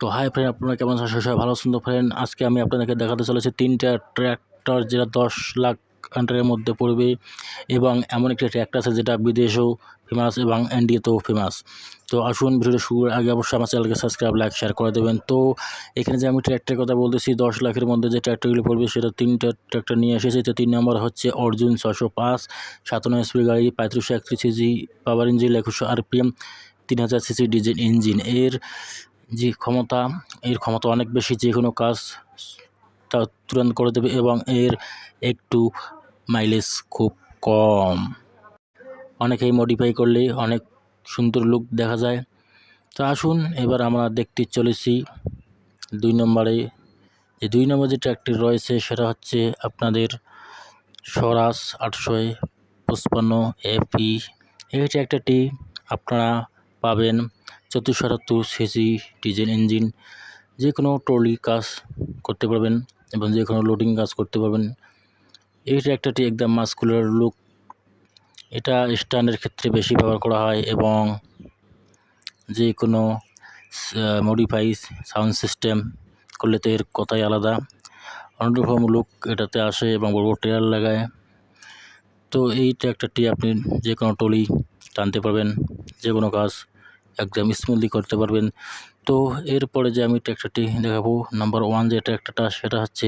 তো hi friend আপনারা কেমন আছেন? সবাই ভালো সুন্দর ফ্রেন্ড আজকে আমি আপনাদেরকে দেখাতে চলেছি তিনটা ট্র্যাক্টর যেটা দশ লাখ আন্ডারের মধ্যে পড়বে এবং এমন একটি ট্র্যাক্টর আছে যেটা বিদেশেও ফেমাস এবং ইন্ডিয়াতেও ফেমাস তো আসুন ভিডিওটা শুরুর আগে অবশ্যই আমার চ্যানেলকে সাবস্ক্রাইব লাইক শেয়ার করে দেবেন। তো এখানে যে আমি ট্র্যাক্টরের কথা বলতেছি, দশ লাখের মধ্যে যে ট্র্যাক্টরগুলি পড়বে, সেটা তিনটা ট্র্যাক্টর নিয়ে এসেছে। তো তিন নম্বর হচ্ছে অর্জুন ছশো পাঁচ, সাতান্ন এসপি গাড়ি পঁয়ত্রিশশো একত্রিশ সিজি পাওয়ার ইঞ্জিন একুশশো আরপিএম তিন হাজার সিসি ডিজেল ইঞ্জিন। এর যে ক্ষমতা, এর ক্ষমতা অনেক বেশি, যে কোনো কাজ তা তুরন্ত করে দেবে এবং এর একটু মাইলেজ খুব কম। অনেকেই মডিফাই করলে অনেক সুন্দর লুক দেখা যায়। তো আসুন, এবার আমরা দেখতে চলেছি দুই নম্বরে। যে দুই নম্বর যে ট্র্যাকটি রয়েছে, সেটা হচ্ছে আপনাদের স্বরাজ আটশো পঁচপান্ন এপি এই ট্র্যাক্টরটি আপনারা পাবেন চতুর্শো আটাত্তর সিসি, ডিজেল ইঞ্জিন, যে কোনো ট্রলি কাজ করতে পারবেন এবং যে কোনো লোডিং কাজ করতে পারবেন। এই ট্র্যাক্টরটি একদম মাস্কুলার লুক। এটা স্ট্যান্ডের ক্ষেত্রে বেশি ব্যবহার করা হয় এবং যে কোনো মডিফাই সাউন্ড সিস্টেম করলে তো এর কথাই আলাদা। অন্যরকম লুক এটাতে আসে এবং বড় বড় টায়ার লাগায়। তো এই ট্র্যাক্টরটি আপনি যে কোনো টলি টানতে পারবেন, যে কোনো কাজ একদম স্মুথলি করতে পারবেন। তো এরপরে যে আমি ট্র্যাক্টরটি দেখাবো নাম্বার ওয়ান যে ট্র্যাক্টরটা সেটা হচ্ছে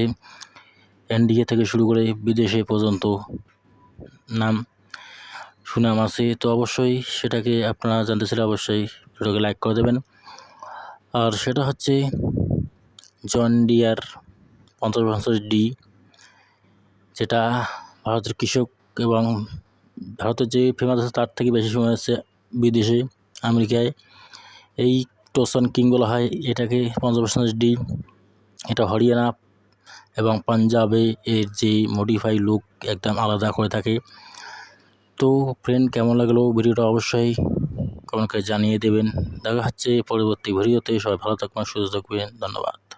এনডিএ থেকে শুরু করে বিদেশে পর্যন্ত নাম সুনাম আছে। তো অবশ্যই সেটাকে আপনারা জানতে চাইলে অবশ্যই ভিডিওকে লাইক করে দেবেন। আর সেটা হচ্ছে জন ডিয়ার পঞ্চাশ পঞ্চাশ ডি যেটা ভারতের কৃষক এবং ভারতের যে ফেমাস আছে, তার থেকে বেশি সময় আছে বিদেশে। আমেরিকায়। এই টোসন কিং বলা হয়, এটাকে পঞ্জাব ন্যাশনাল ডি, এটা হরিয়ানা এবং পাঞ্জাবে এর যে মডিফাই লুক একদম আলাদা করে থাকে। তো ফ্রেন্ড কেমন লাগল ভিডিওটা অবশ্যই কমেন্ট করে জানিয়ে দেবেন। দেখা হচ্ছে পরবর্তী ভিডিওতে। সবাই ভালো থাকবেন, সুস্থ থাকবেন। ধন্যবাদ।